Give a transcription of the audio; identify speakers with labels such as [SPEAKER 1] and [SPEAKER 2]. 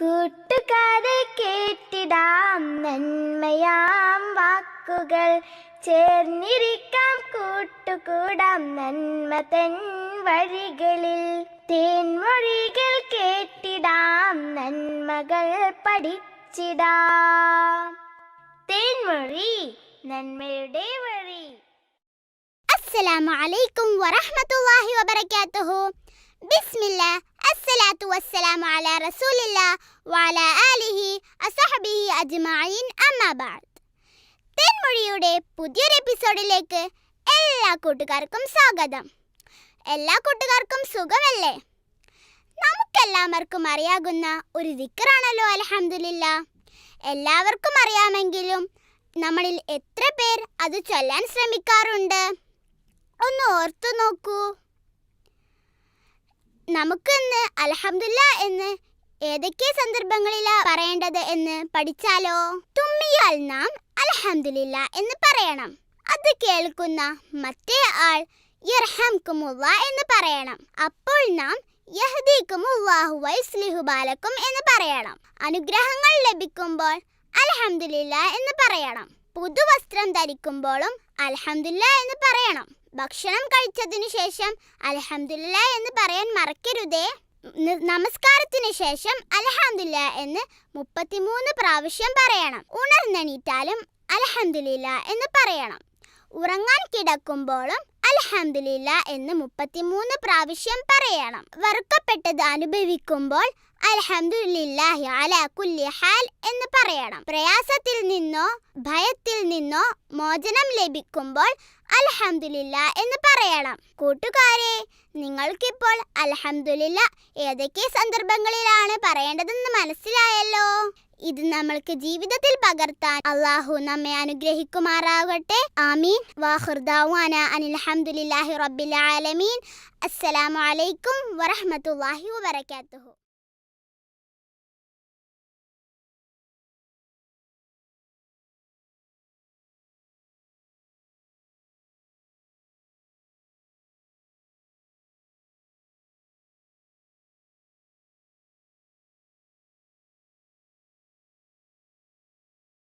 [SPEAKER 1] കൂട്ടുകാരെ കേട്ടിടാം നന്മയാം വാക്കുകൾ. ചേർന്നിരിക്കാം കൂട്ടുകൂടാം നന്മ തൻ വഴികളിൽ. തേൻമൊഴികൾ കേട്ടിടാം നന്മകൾ പഠിച്ചിടാം. തേൻമൊഴി നന്മയുടെ വഴി.
[SPEAKER 2] അസ്സലാമു അലൈക്കും വറഹ്മത്തുള്ളാഹി വബറകാതുഹു ബിസ്മില്ലാ. അസ്സലാത്തു വസ്സലാമു അലാ റസൂലില്ലാ വഅലാ ആലിഹി അസ്ഹബിഹി അജ്മഈൻ അമ്മാ ബഅദ് തേൻമൊഴിയുടെ പുതിയൊരു എപ്പിസോഡിലേക്ക് എല്ലാ കൂട്ടുകാർക്കും സ്വാഗതം. എല്ലാ കൂട്ടുകാർക്കും സുഖമല്ലേ? നമുക്കെല്ലാവർക്കും അറിയാകുന്ന ഒരു ദിക്കറാണല്ലോ അലഹമില്ല എല്ലാവർക്കും അറിയാമെങ്കിലും നമ്മളിൽ എത്ര പേർ അത് ചൊല്ലാൻ ശ്രമിക്കാറുണ്ട്? ഒന്ന് ഓർത്തു നോക്കൂ. നമുക്കിന്ന് അലഹമില്ല എന്ന് ഏതൊക്കെ സന്ദർഭങ്ങളിലാ പറയേണ്ടത് എന്ന് പഠിച്ചാലോ? തുമ്മിയാൽ നാം അലഹമില്ല എന്ന് പറയണം. അത് കേൾക്കുന്ന മറ്റേ ആൾ എന്ന് പറയണം. അപ്പോൾ നാം യഹ്ദീകുമുല്ലാഹു വയസ്ലിഹു ബാലക്കും എന്ന് പറയണം. അനുഗ്രഹങ്ങൾ ലഭിക്കുമ്പോൾ അലഹമില്ല എന്ന് പറയണം. പുതുവസ്ത്രം ധരിക്കുമ്പോഴും അലഹമില്ല എന്ന് പറയണം. ഭക്ഷണം കഴിച്ചതിനു ശേഷം അലഹമില്ല എന്ന് പറയാൻ മറക്കരുതേ. നമസ്കാരത്തിന് ശേഷം അലഹമില്ല എന്ന് മുപ്പത്തിമൂന്ന് പ്രാവശ്യം പറയണം. ഉണർന്നെണീറ്റാലും അലഹമില്ല എന്ന് പറയണം. ഉറങ്ങാൻ കിടക്കുമ്പോഴും അൽഹംദുലില്ല എന്ന് മുപ്പത്തിമൂന്ന് പ്രാവശ്യം പറയണം. വറുക്കപ്പെട്ടത് അനുഭവിക്കുമ്പോൾ അൽഹംദുലില്ലാഹി കുല്ലി ഹാൽ എന്ന് പറയണം. പ്രയാസത്തിൽ നിന്നോ ഭയത്തിൽ നിന്നോ മോചനം ലഭിക്കുമ്പോൾ അൽഹംദുലില്ല എന്ന് പറയണം. കൂട്ടുകാരെ നിങ്ങൾക്കിപ്പോൾ അൽഹംദുലില്ല ഏതൊക്കെ സന്ദർഭങ്ങളിലാണ് പറയേണ്ടതെന്ന് മനസ്സിലായല്ലോ? ഇത് നമ്മൾക്ക് ജീവിതത്തിൽ പകർത്താൻ അള്ളാഹു നമ്മെ അനുഗ്രഹിക്കുമാറാകട്ടെ ആമീൻ വാഹുർദാവാന അനിൽഹംദുലില്ലാഹി റബ്ബിൽ ആലമീൻ അസ്സലാമു അലൈക്കും വറഹ്മത്തുള്ളാഹി വബറകാതുഹു